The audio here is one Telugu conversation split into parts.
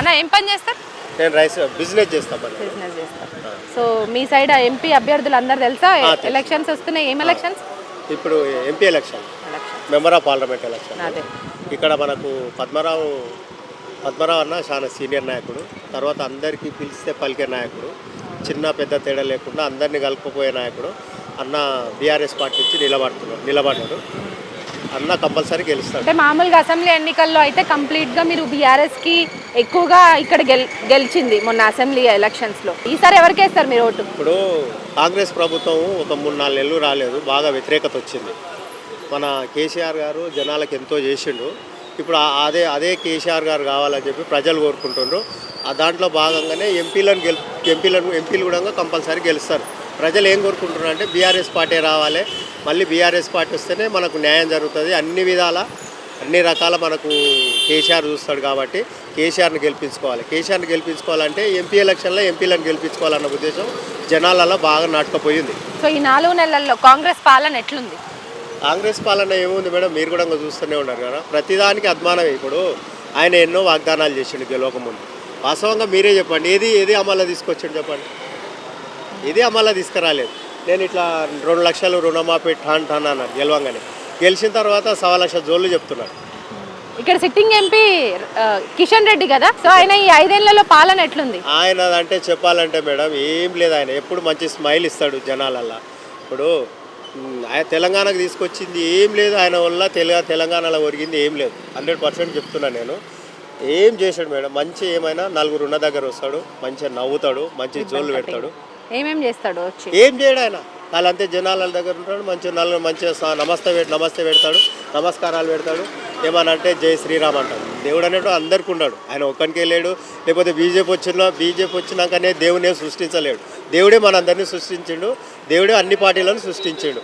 అన్న ఏం పని చేస్తారు? నేను రైస్ బిజినెస్ చేస్తామని బిజినెస్ చేస్తారు. సో మీ సైడ్ ఎంపీ అభ్యర్థులు అందరు తెలుసా. ఎలక్షన్స్ వస్తున్నాయి. ఏం ఎలక్షన్స్? ఇప్పుడు MP election. Election. Member of parliament election. అదే. ఇక్కడ మనకు పద్మరావు పద్మరావు అన్న చాలా సీనియర్ నాయకుడు. తర్వాత అందరికీ పిలిస్తే పలికే నాయకుడు. చిన్న పెద్ద తేడా లేకుండా అందరినీ కలుపుకుపోయే నాయకుడు. అన్న బీఆర్ఎస్ పార్టీ నుంచి నిలబడుతున్నాడు నిలబడ్డాడు. అన్న కంపల్సరీ గెలుస్తాడు. అంటే మామూలుగా అసెంబ్లీ ఎన్నికల్లో అయితే కంప్లీట్గా మీరు బీఆర్ఎస్కి ఎక్కువగా ఇక్కడ గెల్ గెలిచింది మొన్న అసెంబ్లీ ఎలక్షన్స్లో. ఈసారి ఎవరికి వేస్తారు మీరు ఓటు? ఇప్పుడు కాంగ్రెస్ ప్రభుత్వం ఒక మూడు నాలుగు నెలలు రాలేదు. బాగా వ్యతిరేకత వచ్చింది. మన కేసీఆర్ గారు జనాలకు ఎంతో చేసిండు. ఇప్పుడు ఆ- అదే అదే కేసీఆర్ గారు కావాలని చెప్పి ప్రజలు కోరుకుంటుండ్రు. ఆ దాంట్లో భాగంగానే ఎంపీలను గెల్ ఎంపీలను ఎంపీలు కూడా కంపల్సరీ గెలుస్తారు. ప్రజలు ఏం కోరుకుంటున్నారు అంటే బీఆర్ఎస్ పార్టీ రావాలి. మళ్ళీ బీఆర్ఎస్ పార్టీ వస్తేనే మనకు న్యాయం జరుగుతుంది. అన్ని విధాల అన్ని రకాల మనకు కేసీఆర్ చూస్తాడు కాబట్టి కేసీఆర్ని గెలిపించుకోవాలి. కేసీఆర్ని గెలిపించుకోవాలంటే ఎంపీ ఎలక్షన్లో ఎంపీలను గెలిపించుకోవాలన్న ఉద్దేశం జనాలలో బాగా నాటుకపోయింది. సో ఈ నాలుగు నెలల్లో కాంగ్రెస్ పాలన ఎట్లుంది? కాంగ్రెస్ పాలన ఏముంది మేడం? మీరు కూడా చూస్తూనే ఉన్నారు కదా. ప్రతిదానికి అద్మానమే. ఇప్పుడు ఆయన ఎన్నో వాగ్దానాలు చేసిండు గెలవకముందు వాస్తవంగా మీరే చెప్పండి. ఏది ఏది అమల్లో తీసుకొచ్చిండు చెప్పండి? ఏది అమల్లో తీసుకురాలేదు. నేను ఇట్లా రెండు లక్షలు రుణమాఫీ ఠాన్ ఠాన్ అన్నాడు గెలవంగానే. గెలిచిన తర్వాత సవా లక్ష జోళ్ళు చెప్తున్నాడు ఇక్కడ సిట్టింగ్ ఎంపీ కిషన్ రెడ్డి కదా? సో ఆయన ఈ ఐదేళ్ళలో పాలన ఎట్లుంది? ఆయన అంటే చెప్పాలంటే మేడం ఏం లేదు ఆయన. ఎప్పుడు మంచి స్మైల్ ఇస్తాడు జనాలల్లా. ఇప్పుడు ఆయన తెలంగాణకు తీసుకొచ్చింది ఏం లేదు ఆయన వల్ల. తెలంగా తెలంగాణలో ఒరిగింది ఏం లేదు. హండ్రెడ్ పర్సెంట్ చెప్తున్నాను నేను. ఏం చేశాడు మేడం? మంచి ఏమైనా నలుగురు ఉన్న దగ్గర వస్తాడు మంచిగా నవ్వుతాడు మంచి జోళ్ళు పెడతాడు. ఏమేం చేస్తాడు వచ్చి? ఏం చేయడు ఆయన. వాళ్ళంతే జనాల దగ్గర ఉంటాడు మంచిగా నల్ల మంచిగా నమస్తే నమస్తే పెడతాడు నమస్కారాలు పెడతాడు. ఏమనంటే జై శ్రీరామ్ అంటాడు. దేవుడు అనేటు అందరికి ఉన్నాడు ఆయన ఒక్కరికి వెళ్ళాడు లేకపోతే బీజేపీ వచ్చినా బీజేపీ వచ్చినాకనే దేవుడే సృష్టించలేడు. దేవుడే మనందరినీ సృష్టించిండు. దేవుడే అన్ని పార్టీలను సృష్టించాడు.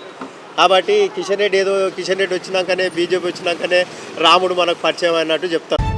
కాబట్టి కిషన్ రెడ్డి ఏదో కిషన్ రెడ్డి వచ్చినాకనే బీజేపీ వచ్చినాకనే రాముడు మనకు పరిచయం అన్నట్టు చెప్తాడు